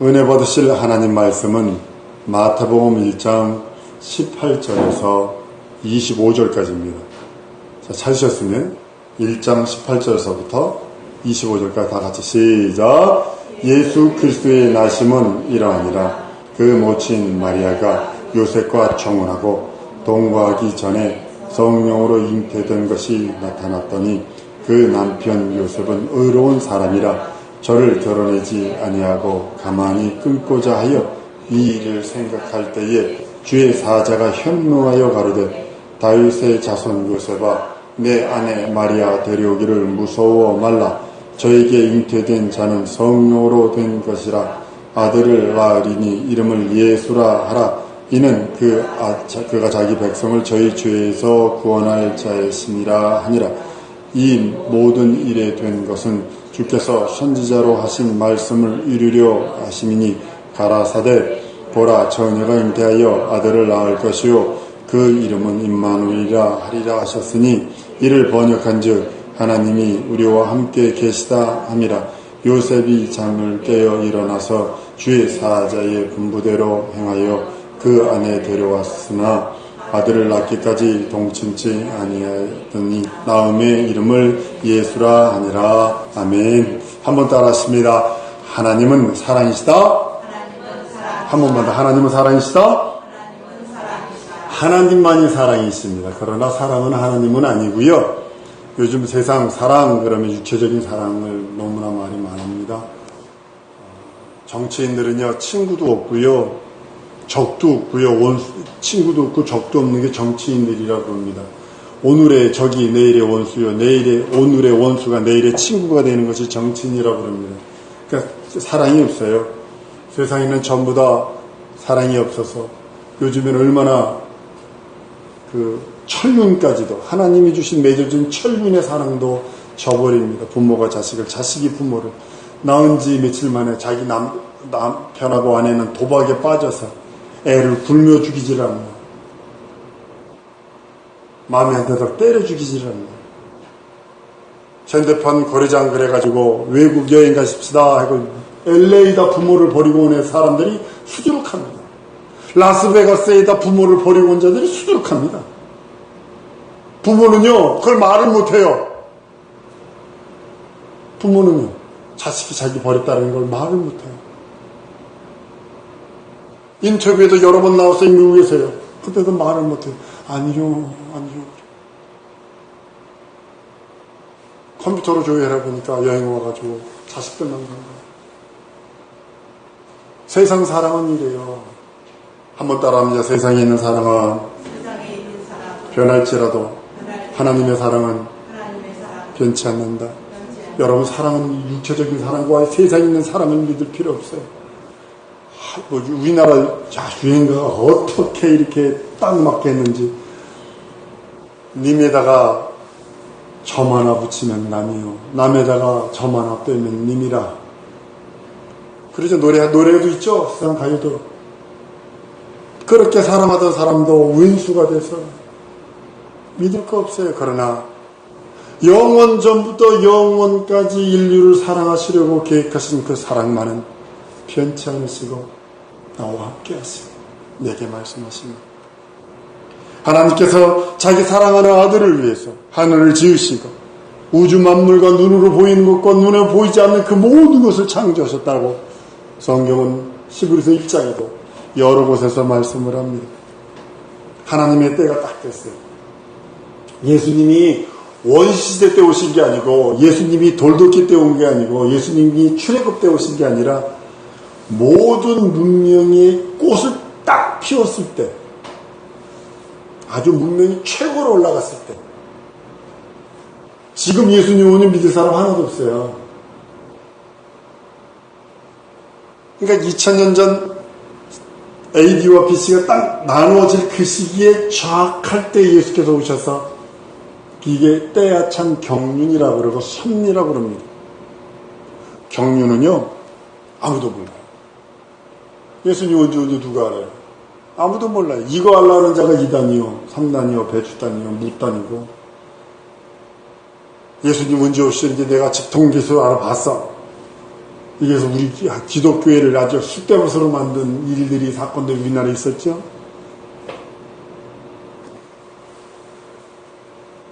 은혜 받으실 하나님 말씀은 마태복음 1장 18절에서 25절까지입니다. 자, 찾으셨으면 1장 18절에서부터 25절까지 다 같이 시작. 예수 그리스도의 나심은 이러하니라. 그 모친 마리아가 요셉과 청혼하고 동거하기 전에 성령으로 잉태된 것이 나타났더니 그 남편 요셉은 의로운 사람이라 저를 결혼하지 아니하고 가만히 끊고자 하여 이 일을 생각할 때에 주의 사자가 현명하여 가로되 다윗의 자손 요셉아 내 아내 마리아 데려오기를 무서워 말라. 저에게 잉태된 자는 성령으로 된 것이라. 아들을 낳으리니 이름을 예수라 하라. 이는 그 아, 자, 그가 자기 백성을 저희 죄에서 구원할 자의 신이라 하니라 이 모든 일에 된 것은 주께서 선지자로 하신 말씀을 이루려 하심이니 가라사대 보라 처녀가 잉태하여 아들을 낳을 것이요 그 이름은 임마누이라 하리라 하셨으니 이를 번역한즉 하나님이 우리와 함께 계시다 함이라. 요셉이 잠을 깨어 일어나서 주의 사자의 분부대로 행하여 그 안에 데려왔으나 아들을 낳기까지 동침치 아니하더니 나음의 이름을 예수라 하니라. 아멘. 한번 따라 하십니다. 하나님은 사랑이시다. 한 번만 더. 하나님은 사랑이시다. 하나님만이 사랑이십니다. 그러나 사랑은 하나님은 아니고요. 요즘 세상 사랑 그러면 육체적인 사랑을 너무나 말이 많습니다. 정치인들은요 친구도 없고요 적도 없고요. 원 친구도 없고 적도 없는 게 정치인들이라고 합니다. 오늘의 적이 내일의 원수요. 내일의 오늘의 원수가 내일의 친구가 되는 것이 정치인이라고 합니다. 그러니까 사랑이 없어요. 세상에는 전부 다 사랑이 없어서 요즘에는 얼마나 그 철륜까지도 하나님이 주신 맺어준 철륜의 사랑도 저버립니다. 부모가 자식을, 자식이 부모를 낳은 지 며칠 만에 자기 남, 남편하고 아내는 도박에 빠져서 애를 굶여 죽이질 않나. 마음에 안 들어 때려 죽이질 않나. 현대판 거래장 그래가지고 외국 여행 가십시다 하고 LA다 부모를 버리고 온 사람들이 수두룩합니다. 라스베가스에다 부모를 버리고 온 자들이 수두룩합니다. 부모는요, 그걸 말을 못해요. 부모는요, 자식이 자기 버렸다는 걸 말을 못해요. 인터뷰에도 여러 번 나왔어요, 미국에서요. 그때도 말을 못해요. 아니요, 아니요. 컴퓨터로 조회하라 보니까 여행 와가지고 자식들 만난 거예요. 세상 사랑은 이래요. 한번 따라합니다. 세상에 있는 사랑은 변할지라도 하나님의 사랑은 변치 않는다. 여러분 사랑은 육체적인 사랑과 세상에 있는 사랑을 믿을 필요 없어요. 뭐 우리나라 유행가가 어떻게 이렇게 딱 맞게 했는지 님에다가 점 하나 붙이면 남이요. 남에다가 점 하나 빼면 님이라. 그러죠. 노래 노래도 있죠. 세상 가요도. 그렇게 사랑하던 사람도 왼수가 돼서 믿을 거 없어요. 그러나 영원 전부터 영원까지 인류를 사랑하시려고 계획하신 그 사랑만은 변치 않으시고 나와 함께 하세요. 내게 말씀하십니다. 하나님께서 자기 사랑하는 아들을 위해서 하늘을 지으시고 우주 만물과 눈으로 보이는 것과 눈에 보이지 않는 그 모든 것을 창조하셨다고 성경은 시브리서 1장에도 여러 곳에서 말씀을 합니다. 하나님의 때가 딱 됐어요. 예수님이 원시시대 때 오신 게 아니고 예수님이 돌도끼 때 온 게 아니고 예수님이 출애굽 때 오신 게 아니라 모든 문명이 꽃을 딱 피웠을 때, 아주 문명이 최고로 올라갔을 때, 지금 예수님 오는 믿을 사람 하나도 없어요. 그러니까 2000년 전 AD와 BC가 딱 나누어질 그 시기에 정확할 때 예수께서 오셔서 이게 때야 참 경륜이라고 그러고 섭리라고 그럽니다. 경륜은요 아무도 몰라요. 예수님 언제 언제 누가 알아요? 아무도 몰라요. 이거 알라는 자가 2단이요, 3단이요, 배추단이요, 무단이고. 예수님 언제 오시는지 내가 직통기수 알아봤어. 이게서 우리 기독교회를 아주 쑥대밭으로 만든 일들이 사건들이 우리나라에 있었죠.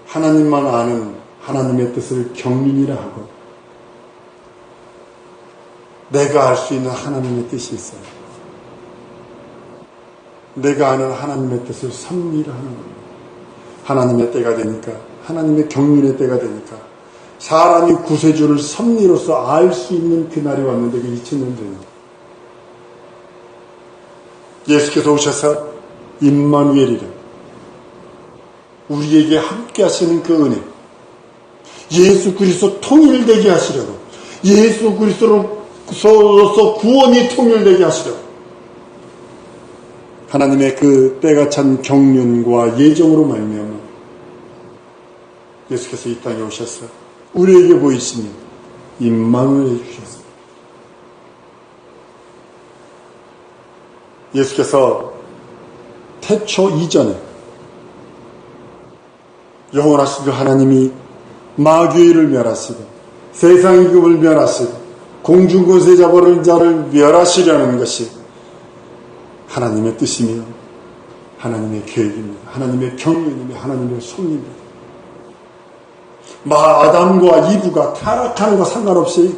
하나님만 아는 하나님의 뜻을 경륜이라 하고 내가 알 수 있는 하나님의 뜻이 있어요. 내가 아는 하나님의 뜻을 하는 겁니다. 하나님의 때가 되니까 하나님의 경륜의 때가 되니까 사람이 구세주를 섭리로서 알 수 있는 그날이 왔는데 그 2000년 전입니다. 예수께서 오셔서 임마누엘이라 우리에게 함께 하시는 그 은혜 예수 그리스도 통일되게 하시려고 예수 그리스도로서 구원이 통일되게 하시려고 하나님의 그 때가 찬 경륜과 예정으로 말미암아 예수께서 이 땅에 오셔서 우리에게 보이시니 임망을 해주셨습니다. 예수께서 태초 이전에 영원하신 그 하나님이 마귀를 멸하시고 세상의 급을 멸하시고 공중권세 잡아를 자를 멸하시려는 것이 하나님의 뜻이며 하나님의 계획입니다. 하나님의 경륜이며 하나님의 섭리입니다. 마 아담과 이브가 타락하는 거 상관없이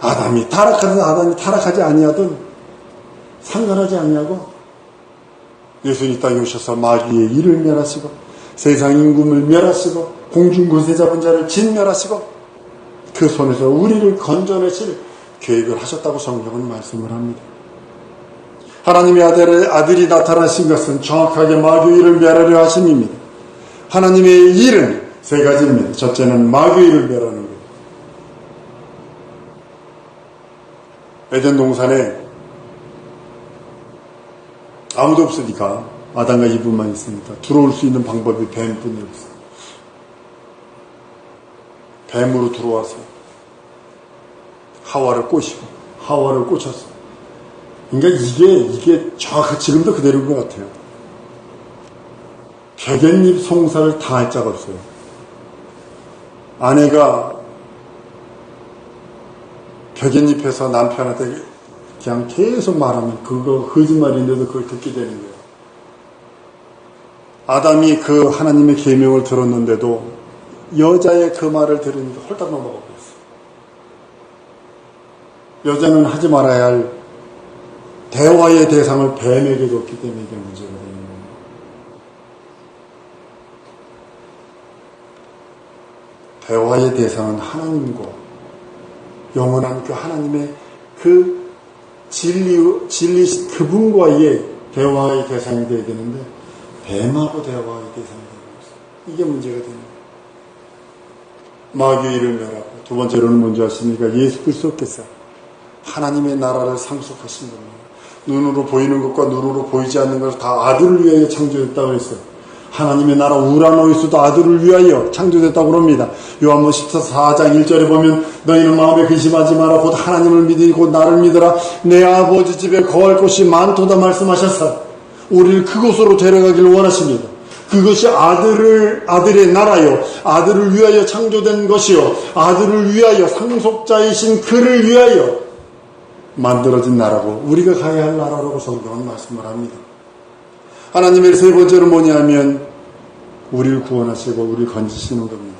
아담이 타락하든 아담이 타락하지 아니하든 상관하지 아니하고 예수님 땅에 오셔서 마귀의 일을 멸하시고 세상 임금을 멸하시고 공중 권세 잡은 자를 진멸하시고 그 손에서 우리를 건져내실 계획을 하셨다고 성경은 말씀을 합니다. 하나님의 아들의 아들이 나타나신 것은 정확하게 일을 멸하려 하심입니다. 하나님의 일은 세 가지입니다. 첫째는 일을 멸하는 것. 에덴 동산에 아무도 없으니까 아담과 이브만 있으니까 들어올 수 있는 방법이 뱀뿐이었어요. 뱀으로 들어와서 하와를 꼬시고 하와를 꽂혔어. 그러니까 이게 이게 정확히 지금도 그대로인 것 같아요. 백연잎 송사를 당할 자가 없어요. 아내가 벽연잎에서 남편한테 그냥 계속 말하면 그거 거짓말인데도 그걸 듣게 되는 거예요. 아담이 그 하나님의 계명을 들었는데도 여자의 그 말을 들으니까 홀딱 넘어가 버렸어요. 여자는 하지 말아야 할 대화의 대상을 뱀에게 줬기 때문에 이게 문제가 되는 거예요. 대화의 대상은 하나님과 영원한 그 하나님의 그 진리, 진리, 그분과의 대화의 대상이 되어야 되는데, 뱀하고 대화의 대상이 되는 거죠. 이게 문제가 되는 거예요. 마귀의 일을 멸하고, 두 번째로는 뭔지 아십니까? 예수 그리스도께서 하나님의 나라를 상속하신 겁니다. 눈으로 보이는 것과 눈으로 보이지 않는 것을 다 아들을 위하여 창조했다고 했어요. 하나님의 나라 우라노이스도 아들을 위하여 창조됐다고 합니다. 요한복 14장 1절에 보면 너희는 마음에 근심하지 마라 곧 하나님을 믿으니 곧 나를 믿으라 내 아버지 집에 거할 곳이 많도다 말씀하셨어. 우리를 그곳으로 데려가기를 원하십니다. 그것이 아들을 아들의 나라요 아들을 위하여 창조된 것이요 아들을 위하여 상속자이신 그를 위하여 만들어진 나라고 우리가 가야 할 나라라고 성경은 말씀을 합니다. 하나님의 세 번째로 뭐냐면 우리를 구원하시고 우리를 건지시는 겁니다.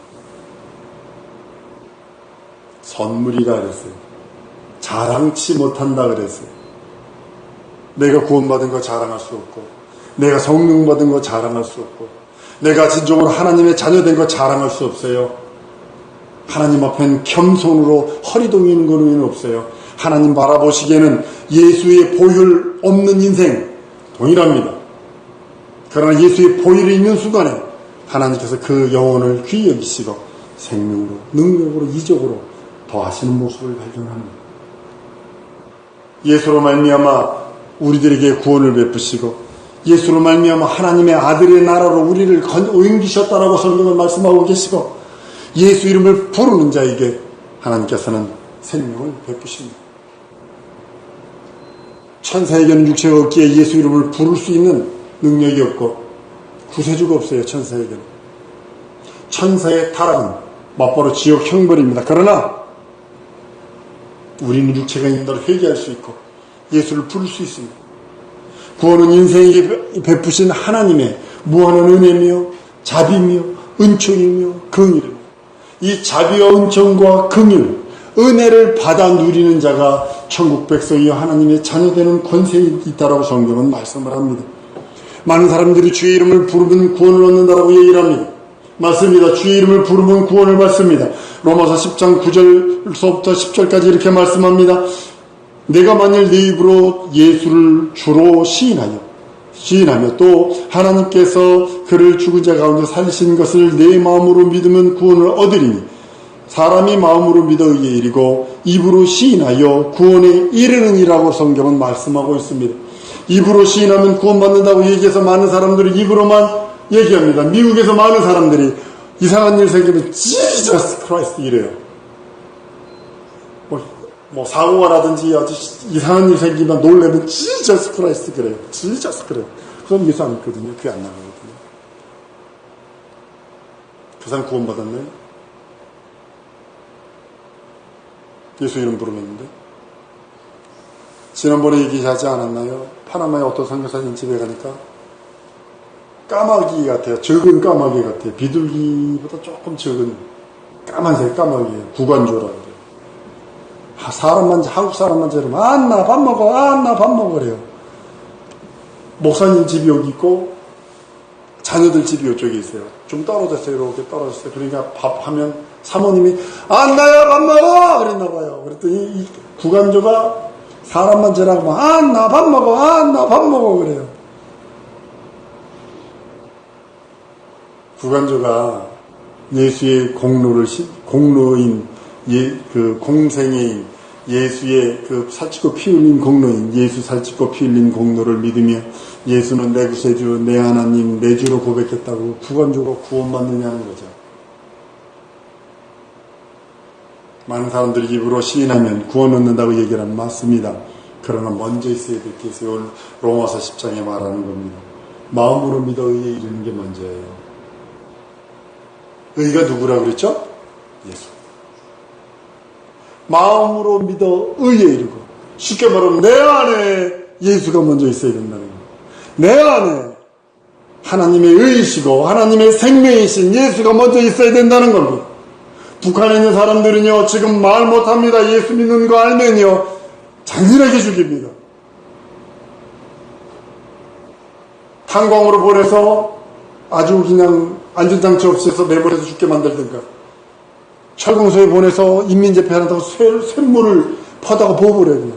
선물이라 그랬어요. 자랑치 못한다 그랬어요. 내가 구원받은 거 자랑할 수 없고 내가 성령 받은 거 자랑할 수 없고 내가 진정으로 하나님의 자녀된 거 자랑할 수 없어요. 하나님 앞엔 겸손으로 허리 동이는 거는 없어요. 하나님 바라보시기에는 예수의 보혈 없는 인생 동일합니다. 그러나 예수의 보혈이 있는 순간에 하나님께서 그 영혼을 귀히 여기시고 생명으로, 능력으로, 이적으로 더하시는 모습을 발견합니다. 예수로 말미암아 우리들에게 구원을 베푸시고 예수로 말미암아 하나님의 아들의 나라로 우리를 옮기셨다라고 성경을 말씀하고 계시고 예수 이름을 부르는 자에게 하나님께서는 생명을 베푸십니다. 천사에게는 육체가 없기에 예수 이름을 부를 수 있는 능력이 없고 구세주가 없어요 천사에게는 천사의 타락은 맞바로 지옥 형벌입니다. 그러나 우리는 육체가 있는 대로 회개할 수 있고 예수를 부를 수 있습니다. 구원은 인생에게 베푸신 하나님의 무한한 은혜며 자비며 은총이며 긍휼입니다. 이 자비와 은총과 긍휼, 은혜를 받아 누리는 자가 천국 백성이여 하나님의 자녀되는 권세에 있다라고 성경은 말씀을 합니다. 많은 사람들이 주의 이름을 부르면 구원을 얻는다라고 얘기를 합니다. 맞습니다. 주의 이름을 부르면 구원을 받습니다. 로마서 10장 9절서부터 10절까지 이렇게 말씀합니다. 내가 만일 네 입으로 예수를 주로 시인하여 시인하며 또 하나님께서 그를 죽은 자 가운데 살리신 것을 내 마음으로 믿으면 구원을 얻으리니 사람이 마음으로 믿어 의에 이르고 입으로 시인하여 구원에 이르느니라고 성경은 말씀하고 있습니다. 입으로 시인하면 구원받는다고 얘기해서 많은 사람들이 입으로만 얘기합니다. 미국에서 많은 사람들이 이상한 일 생기면 Jesus Christ 이래요. 뭐, 뭐 사고가 나든지 아주 이상한 일 생기면 놀래면 Jesus Christ 그래요. Jesus 그래요. 그건 안 믿거든요. 그게 안 나가거든요. 그 사람 구원받았나요? 예수 이름 부르겠는데? 지난번에 얘기하지 않았나요? 파나마의 어떤 선교사님 집에 가니까 까마귀 같아요. 적은 까마귀 같아요. 비둘기보다 조금 적은 까만색 까마귀예요. 구간조라고 그래요. 사람만, 한국 사람만 저러면, 안 나 밥 먹어, 안 나 밥 먹어, 그래요. 목사님 집이 여기 있고, 자녀들 집이 이쪽에 있어요. 좀 떨어졌어요. 이렇게 떨어졌어요. 그러니까 밥 하면 사모님이, 안 나야 밥 먹어! 그랬나 봐요. 그랬더니 이 구간조가 사람만 저라고, 안나 밥 먹어, 안나 밥 먹어, 그래요. 구간조가 예수의 공로를 공로인 예, 그 공생애인 예수의 그 살찌고 피 흘린 공로인 예수 살찌고 피 흘린 공로를 믿으며 예수는 내 구세주 내 하나님 내 주로 고백했다고 구간조가 구원받느냐는 거죠. 많은 사람들이 입으로 시인하면 구원 얻는다고 얘기를 하면 맞습니다. 그러나 먼저 있어야 될 게 있어요. 로마서 10장에 말하는 겁니다. 마음으로 믿어 의에 이르는 게 먼저예요. 의가 누구라 그랬죠? 예수. 마음으로 믿어 의에 이르고 쉽게 말하면 내 안에 예수가 먼저 있어야 된다는 거예요. 내 안에 하나님의 의이시고 하나님의 생명이신 예수가 먼저 있어야 된다는 겁니다. 북한에 있는 사람들은요 지금 말 못합니다. 예수 믿는 거 알면요 잔인하게 죽입니다. 탄광으로 보내서 아주 그냥 안전장치 없애서 내버려서 죽게 만들든가 철공소에 보내서 인민재패한다고 쇳물을 퍼다가 부어버려야 돼요.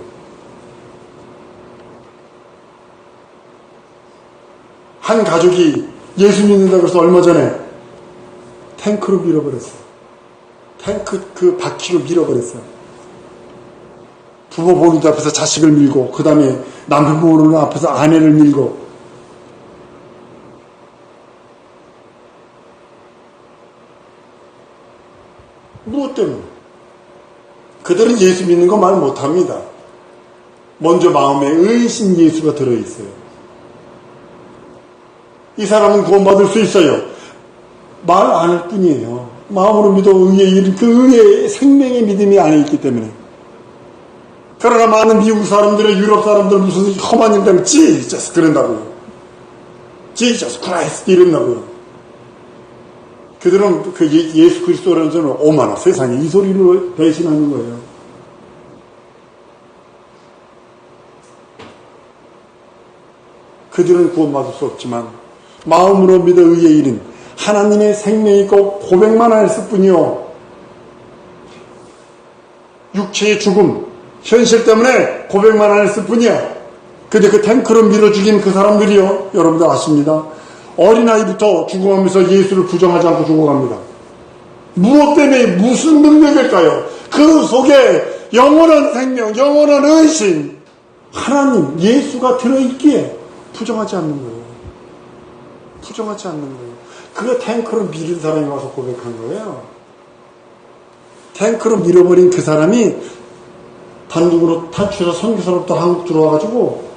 한 가족이 예수 믿는다고 해서 얼마 전에 탱크로 밀어버렸어요. 탱크 그 바퀴로 밀어버렸어요. 부모 보는 앞에서 자식을 밀고 그 다음에 남편 보는 앞에서 아내를 밀고 무엇 때문에? 그들은 예수 믿는 거 말 못합니다. 먼저 마음에 의신 예수가 들어있어요. 이 사람은 구원받을 수 있어요. 말 안 할 뿐이에요. 마음으로 믿어 이른 그 의의 생명의 믿음이 안에 있기 때문에. 그러나 많은 미국 사람들의 유럽 사람들 무슨 험한 일 되면 지저스 그런다고요. 지저스 크라이스트 이런다고요. 그들은 그 예, 수 그리스도라는 저는 오만하 세상에 이 소리로 배신하는 거예요. 그들은 구원받을 수 없지만 마음으로 믿어 의에 이른 하나님의 생명이 있고 고백만 했을 뿐이요. 육체의 죽음, 현실 때문에 고백만 했을 뿐이야. 근데 그 탱크로 밀어 죽인 그 사람들이요. 여러분들 아십니다. 어린아이부터 죽어가면서 예수를 부정하지 않고 죽어갑니다. 무엇 때문에 무슨 능력일까요? 그 속에 영원한 생명, 영원한 의심, 하나님, 예수가 들어있기에 부정하지 않는 거예요. 부정하지 않는 거예요. 그 탱크로 밀은 사람이 와서 고백한 거예요. 탱크로 밀어버린 그 사람이 단독으로 탈출해서 선교사로부터 한국 들어와가지고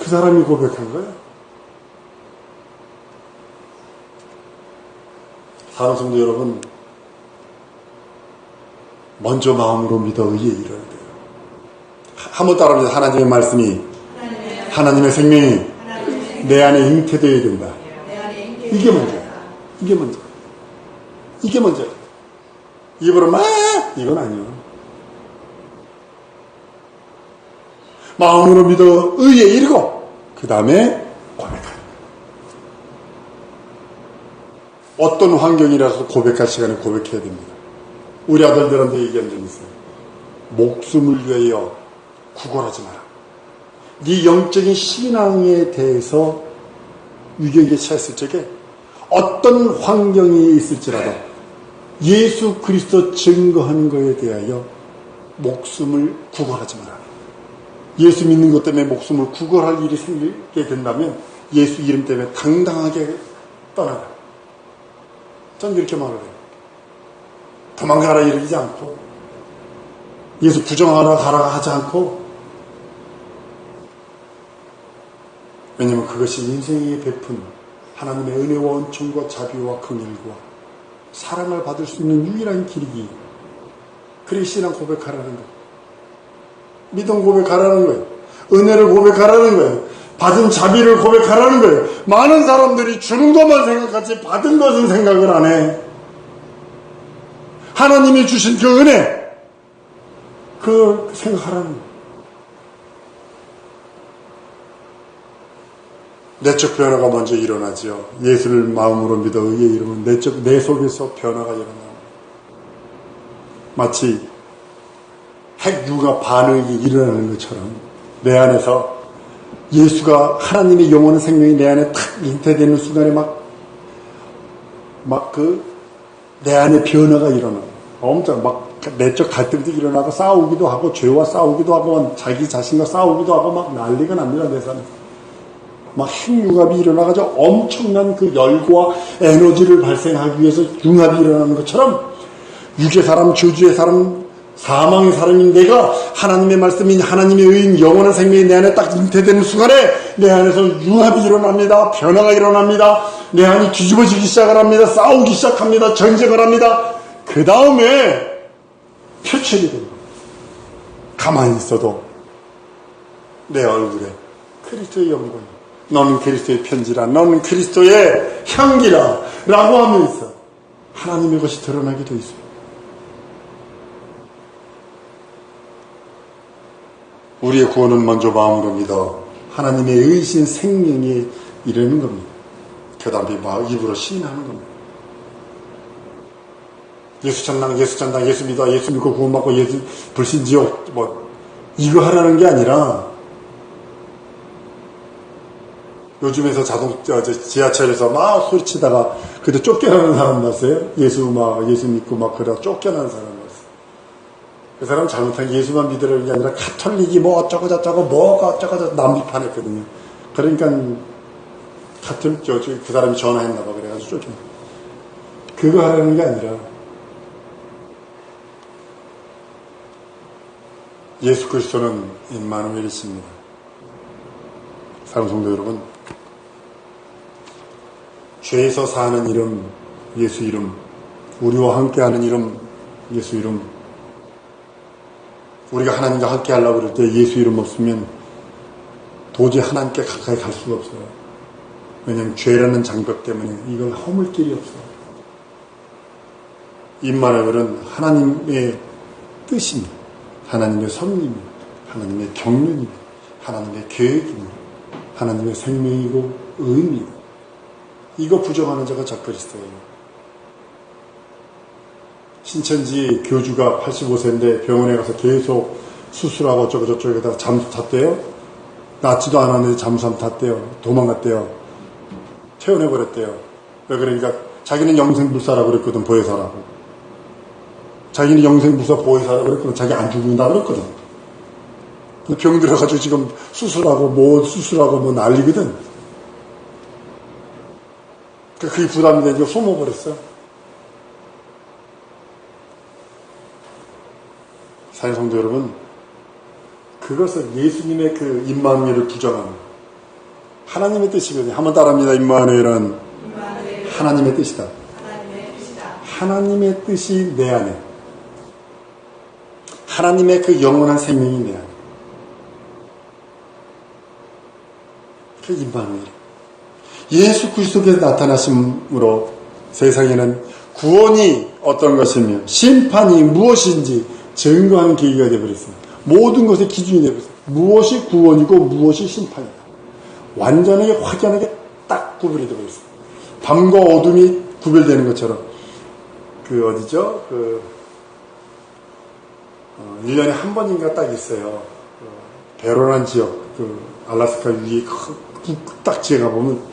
그 사람이 고백한 거예요. 사랑 성도 여러분, 먼저 마음으로 믿어 의에 이르야 돼요. 한번 따라합니다. 하나님의 말씀이 하나님의 생명이 내 안에 잉태되어야 된다. 이게 먼저야. 이게 먼저. 이게 먼저. 입으로 막 이건 아니요. 마음으로 믿어 의에 이르고 그 다음에 고백하는 어떤 환경이라서 고백할 시간에 고백해야 됩니다. 우리 아들들한테 얘기한 적 있어요. 목숨을 위하여 구걸하지 마라. 네 영적인 신앙에 대해서 위기에 처했을 적에 어떤 환경이 있을지라도 예수 그리스도 증거하는 것에 대하여 목숨을 구걸하지 마라. 예수 믿는 것 때문에 목숨을 구걸할 일이 생기게 된다면 예수 이름 때문에 당당하게 떠나라. 전 이렇게 말을 해요. 도망가라 이러지 않고 예수 부정하라 가라 하지 않고 왜냐하면 그것이 인생에 베푼 하나님의 은혜와 원천과 자비와 긍휼과 사랑을 받을 수 있는 유일한 길이기. 신앙 고백하라는 거 믿음 고백하라는 거예요. 은혜를 고백하라는 거예요. 받은 자비를 고백하라는 거예요. 많은 사람들이 주는 것만 생각하지 받은 것은 생각을 안 해. 하나님이 주신 그 은혜 그 생각하라는 거예요 내적 변화가 먼저 일어나지요. 예수를 마음으로 믿어 의에 이르면 내적 내 속에서 변화가 일어나요. 마치 핵유가 반응이 일어나는 것처럼 내 안에서 예수가 하나님의 영원한 생명이 내 안에 탁 잉태되는 순간에 막 막 그 내 안에 변화가 일어나요. 엄청 막 내적 갈등도 일어나고 싸우기도 하고 죄와 싸우기도 하고 자기 자신과 싸우기도 하고 막 난리가 납니다 내 삶에서. 막 핵융합이 일어나가지고 엄청난 그 열과 에너지를 발생하기 위해서 융합이 일어나는 것처럼 육의 사람, 저주의 사람, 사망의 사람인 내가 하나님의 말씀인 하나님의 의인 영원한 생명이 내 안에 딱 잉태되는 순간에 내 안에서 융합이 일어납니다. 변화가 일어납니다. 내 안이 뒤집어지기 시작을 합니다. 싸우기 시작합니다. 전쟁을 합니다. 그 다음에 표출이 됩니다. 가만히 있어도 내 얼굴에 그리스도의 영광이 너는 그리스도의 편지라 너는 그리스도의 향기라 라고 하면서 하나님의 것이 드러나게 되어 있습니다. 우리의 구원은 먼저 마음으로 믿어 하나님의 의신 생명에 이르는 겁니다. 그 다음에 입으로 시인하는 겁니다. 예수 전당, 예수 전당, 예수 믿어, 예수 믿고 구원받고 예수 불신지옥 뭐 이거 하라는 게 아니라 요즘에서 자동 지하철에서 막 소리치다가 그때 쫓겨나는 사람 봤어요? 예수 막 예수 믿고 막 그러다 쫓겨나는 사람 봤어요. 그 사람 잘못한 예수만 믿으라는 게 아니라 카톨릭이 뭐 어쩌고 저쩌고 뭐가 어쩌고 저쩌고 남비판했거든요. 그러니까 카톨릭 저그 사람이 전화했나 봐 그래가지고 쫓겨. 그거 하라는 게 아니라 예수 그리스도는 임마누엘이십니다. 사랑 성도 여러분, 죄에서 사는 이름, 예수 이름, 우리와 함께하는 이름, 예수 이름. 우리가 하나님과 함께 하려고 그럴 때 예수 이름 없으면 도저히 하나님께 가까이 갈 수가 없어요. 왜냐하면 죄라는 장벽 때문에 이걸 허물 길이 없어요. 임마누엘은 하나님의 뜻입니다. 하나님의 섭리입니다. 하나님의 경륜입니다. 하나님의 계획입니다. 하나님의 생명이고 의입니다. 이거 부정하는 자가 적그리스도예요. 신천지 교주가 85세인데 병원에 가서 계속 수술하고 저쩌고에다가 잠수 탔대요. 낫지도 않았는데 잠수 탔대요. 도망갔대요. 퇴원해버렸대요. 왜 그러니까 자기는 영생불사라고 그랬거든, 보혜사라고. 자기는 영생불사 보혜사라고 그랬거든. 자기 안 죽는다 그랬거든. 병 들어가지고 지금 수술하고 뭐 수술하고 뭐 난리거든. 그게 부담이 되니까 숨어버렸어. 사인 성도 여러분, 그것은 예수님의 그 임마누엘을 부정하는 하나님의 뜻이거든요. 한번 따라합니다. 임마누엘은 하나님의 뜻이다. 하나님의 뜻이 내 안에 하나님의 그 영원한 생명이 내 안에. 그 임마누엘. 예수 그리스도께서 나타나심으로 세상에는 구원이 어떤 것이며 심판이 무엇인지 증거하는 계기가 되어버렸어요. 모든 것의 기준이 되어버렸어요. 무엇이 구원이고 무엇이 심판이다. 완전하게 확연하게 딱 구분이 되어버렸어요. 밤과 어둠이 구별되는 것처럼 그 어디죠? 그 어, 1년에 한 번인가 딱 있어요. 그 베로란 지역, 그 알라스카 위에 딱 지에 가보면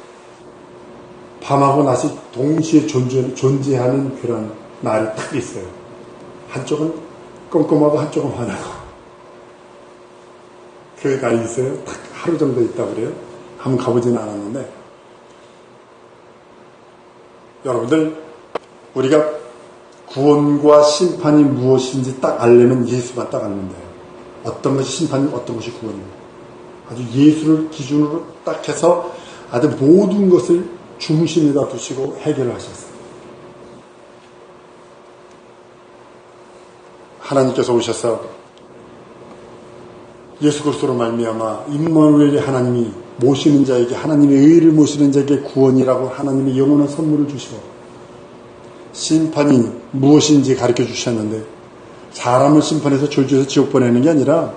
밤하고 낮이 동시에 존재, 존재 하는 그런 날이 딱 있어요. 한쪽은 껌껌하고 한쪽은 환하고. 그 날이 있어요. 딱 하루 정도 있다 그래요. 한번 가보지는 않았는데. 여러분들, 우리가 구원과 심판이 무엇인지 딱 알려면 예수만 딱 돼요. 어떤 것이 심판이고 어떤 것이 구원입니다. 아주 예수를 기준으로 딱 해서 아주 모든 것을 중심에다 두시고 해결을 하셨어요. 하나님께서 오셔서 예수 그리스도로 말미암아 임마누엘의 하나님이 모시는 자에게 하나님의 의를 모시는 자에게 구원이라고 하나님의 영원한 선물을 주시고 심판이 무엇인지 가르쳐 주셨는데 사람을 심판해서 졸주해서 지옥 보내는 게 아니라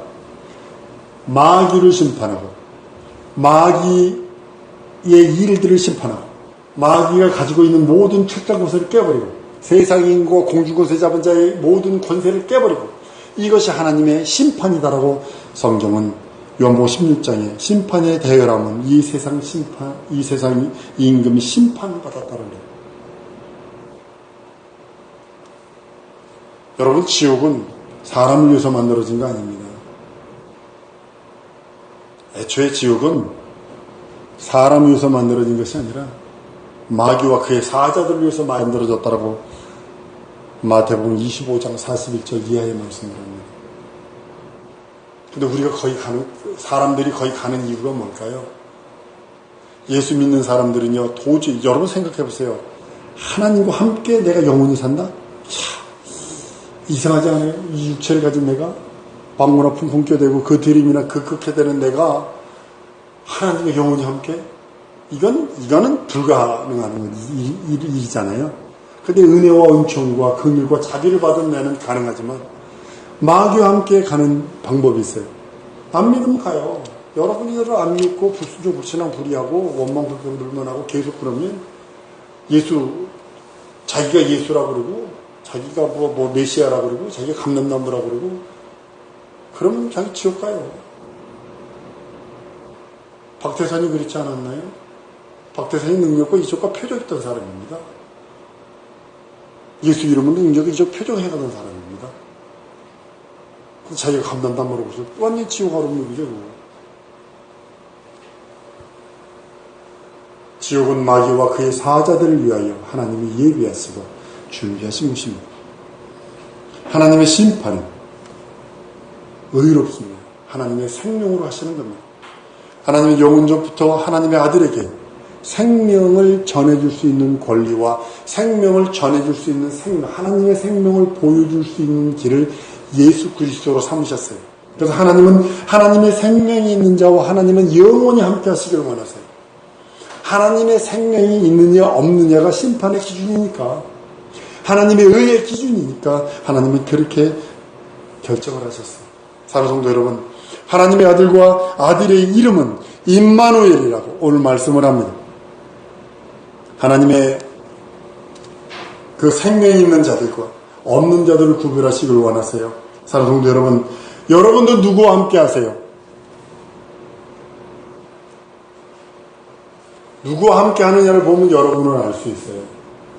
마귀를 심판하고 마귀의 일들을 심판하고 마귀가 가지고 있는 모든 책장 권세를 깨버리고 세상인과 공주권세 잡은 자의 모든 권세를 깨버리고 이것이 하나님의 심판이다라고 성경은 요한복음 16장에 심판의 대열함은 이 세상 심판, 이 세상 임금이 심판을 받았다는 거예요. 여러분 지옥은 사람을 위해서 만들어진 거 아닙니다. 애초에 지옥은 사람을 위해서 만들어진 것이 아니라 마귀와 그의 사자들을 위해서 만들어졌다라고 마태복음 25장 41절 이하의 말씀을 합니다. 근데 우리가 거기 가는 사람들이 거기 가는 이유가 뭘까요? 예수 믿는 사람들은요 도저히 여러분 생각해 보세요. 하나님과 함께 내가 영원히 산다? 참 이상하지 않아요? 이 육체를 가진 내가 방문 아픈 굶겨대고 그 드림이나 그 극해되는 내가 하나님과 영원히 함께 이건 이거는 불가능한 일, 일 이잖아요. 근데 은혜와 은총과 긍휼과 자비를 받은 내는 가능하지만 마귀와 함께 가는 방법이 있어요. 안 믿으면 가요. 여러분이 이를 안 믿고 불순종 불신앙 불의하고 원망 불평 불만하고 계속 그러면 예수 자기가 예수라고 그러고 자기가 뭐, 뭐 메시아라고 그러고 자기가 감남나무라고 그러고 그러면 자기 지옥 가요. 박태산이 그렇지 않았나요? 박태산이 능력과 이적과 표적했던 사람입니다. 예수 이름은 능력이 이적 표적해가던 사람입니다. 자기가 감당도 안 모르고서 완전히 지옥 가는 놈이죠. 지옥은 마귀와 그의 사자들을 위하여 하나님이 예비하시고 준비하신 것입니다. 하나님의 심판은 의롭습니다. 하나님의 생명으로 하시는 겁니다. 하나님의 영원전부터 하나님의 아들에게 생명을 전해줄 수 있는 권리와 생명을 전해줄 수 있는 생명, 하나님의 생명을 보여줄 수 있는 길을 예수 그리스도로 삼으셨어요. 그래서 하나님은 하나님의 생명이 있는 자와 하나님은 영원히 함께 하시기를 원하세요. 하나님의 생명이 있느냐 없느냐가 심판의 기준이니까 하나님의 의의 기준이니까 하나님은 그렇게 결정을 하셨어요. 사랑성도 여러분, 하나님의 아들과 아들의 이름은 임마누엘이라고 오늘 말씀을 합니다. 하나님의 그 생명이 있는 자들과 없는 자들을 구별하시길 원하세요. 사랑하는 성도 여러분, 여러분도 누구와 함께 하세요? 누구와 함께 하느냐를 보면 여러분은 알 수 있어요.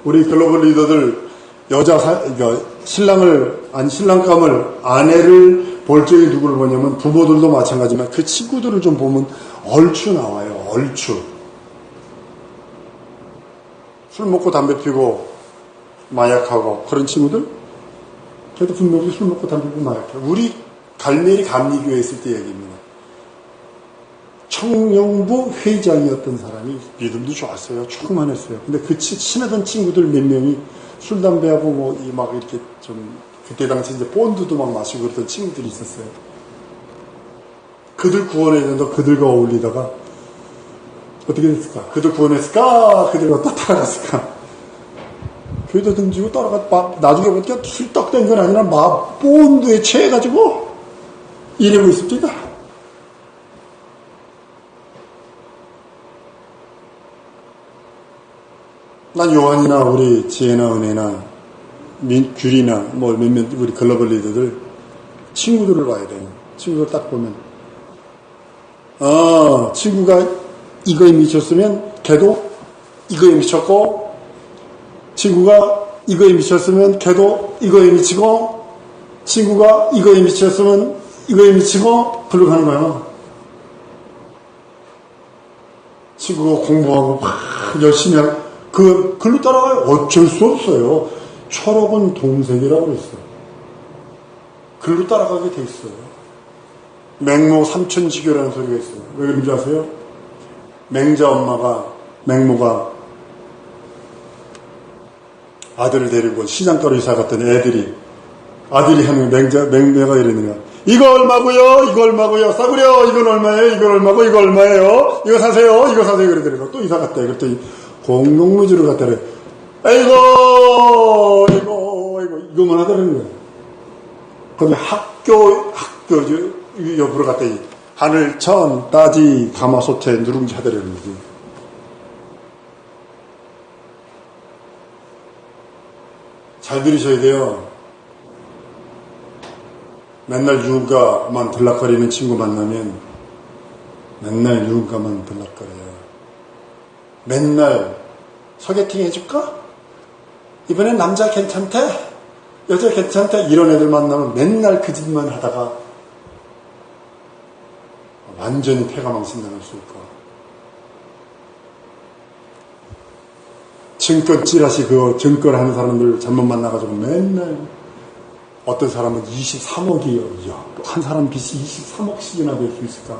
우리 글로벌 리더들 여자 사, 그러니까 신랑을 아니 신랑감을 아내를 볼 적에 누구를 보냐면 부모들도 마찬가지지만 그 친구들을 좀 보면 얼추 나와요. 얼추. 술 먹고 담배 피고 마약하고 그런 친구들 그래도 분명히 술 먹고 담배 피고 마약해 우리 갈매리 감리교회 있을 때 얘기입니다. 청령부 회장이었던 사람이 믿음도 좋았어요. 충만했어요. 근데 그 친하던 친구들 몇 명이 술, 담배하고 뭐, 막 이렇게 좀, 그때 당시 이제 본드도 막 마시고 그랬던 친구들이 있었어요. 그들 구원해야 된다. 그들과 어울리다가 어떻게 됐을까? 그들 구원했을까? 그들과 또 따라갔을까? 교회도 등지고 따라가, 막 나중에 보니까 술떡된 건 아니라 막 본드에 취해가지고 이러고 있습니다. 난 요한이나 우리 지혜나 은혜나 민, 귤이나 뭐 몇몇 우리 글로벌 리더들 친구들을 봐야 돼요. 친구들 딱 보면 아 친구가 이거에 미쳤으면 걔도 이거에 미쳤고 친구가 이거에 미쳤으면 걔도 이거에 미치고 친구가 이거에 미쳤으면 이거에 미치고 글로 가는 거야. 친구가 공부하고 막 열심히 하고 그 글로 따라가요. 어쩔 수 없어요. 철학은 동색이라고 그랬어요. 글로 따라가게 돼 있어요. 맹모 삼천지교라는 소리가 있어요. 왜 그런지 아세요? 맹자 엄마가 맹모가 아들을 데리고 시장가로 이사 갔더니 애들이 아들이 하는 맹자 맹매가 거야. 이거 얼마고요? 이거 얼마고요? 싸구려 이건 얼마예요? 이건 얼마고 이거 얼마예요? 이거 사세요? 이거 사세요? 그러더라고. 또 이사 갔다. 그랬더니 공동무지를 갖다래. 아이고 이거 이거 이거만 하더라는 거야. 그다음에 학교 학교 저, 옆으로 갔더니 하늘 천 따지 가마솥에 누룽지 하더라는 거지. 잘 들으셔야 돼요. 맨날 유가만 들락거리는 친구 만나면 맨날 유가만 들락거려요. 맨날 소개팅 해줄까? 이번엔 남자 괜찮대? 여자 괜찮대? 이런 애들 만나면 맨날 그 짓만 하다가 완전히 폐가 망신당할 수 있고 증권 찌라시 그거 증권 하는 사람들 잘못 만나가지고 맨날 어떤 사람은 23억이요. 이야, 한 사람 빚이 23억씩이나 될 수 있을까?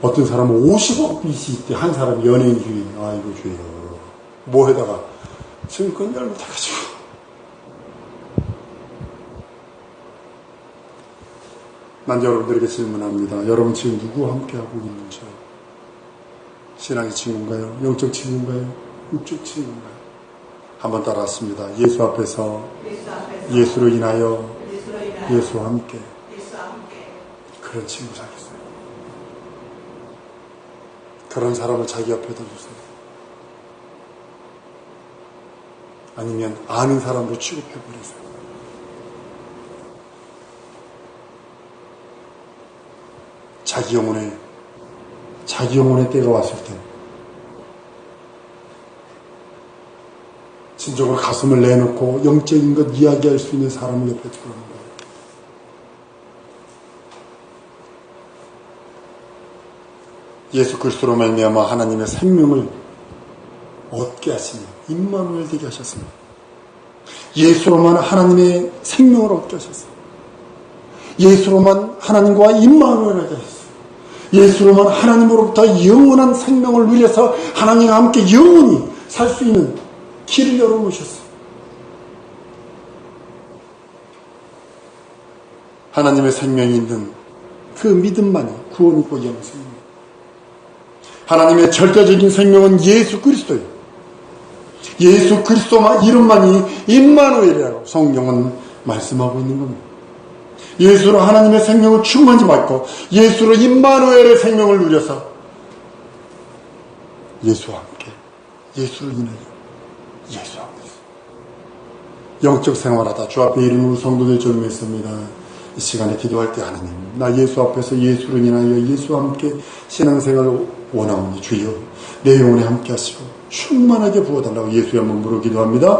어떤 사람은 50억 빚이 있대. 한 사람 연예인 주인. 아이고 주여. 뭐 해다가 증권 잘못해가지고. 난 여러분들에게 질문합니다. 여러분 지금 누구와 함께하고 있는지요? 신앙의 친구인가요? 영적 친구인가요? 육적 친구인가요? 한번 따라왔습니다. 예수 앞에서 예수 예수로 인하여 예수와 함께 그런 친구 사귀세요. 그런 사람을 자기 옆에다 주세요. 아니면 아는 사람으로 취급해버리세요. 자기 영혼에, 자기 영혼의 때가 왔을 때, 진정으로 가슴을 내놓고 영적인 것 이야기할 수 있는 사람을 옆에 두라는 거예요. 예수 그리스도로 말미암아 하나님의 생명을 얻게 하시며 임마누엘 되게 하셨습니다. 예수로만 하나님의 생명을 얻게 하셨어요. 예수로만 하나님과 임마누엘 하게 하셨어요. 예수로만 하나님으로부터 영원한 생명을 누려서 하나님과 함께 영원히 살 수 있는 길을 열어놓으셨어요. 하나님의 생명이 있는 그 믿음만이 구원이고 영생입니다. 하나님의 절대적인 생명은 예수 그리스도예요. 예수 그리스도만 이름만이 임마누엘이라고 성경은 말씀하고 있는 겁니다. 예수로 하나님의 생명을 충만히 받고 예수로 임마누엘의 생명을 누려서 예수와 함께 예수를 인하여 예수와 함께 영적 생활하다 주 앞에 이름으로 성도들 전매했습니다. 이 시간에 기도할 때 하나님 나 예수 앞에서 예수를 인하여 예수와 함께 신앙생활을 원하오니 주여 내 영혼에 함께 하시고 충만하게 부어달라고 예수의 몸으로 기도합니다.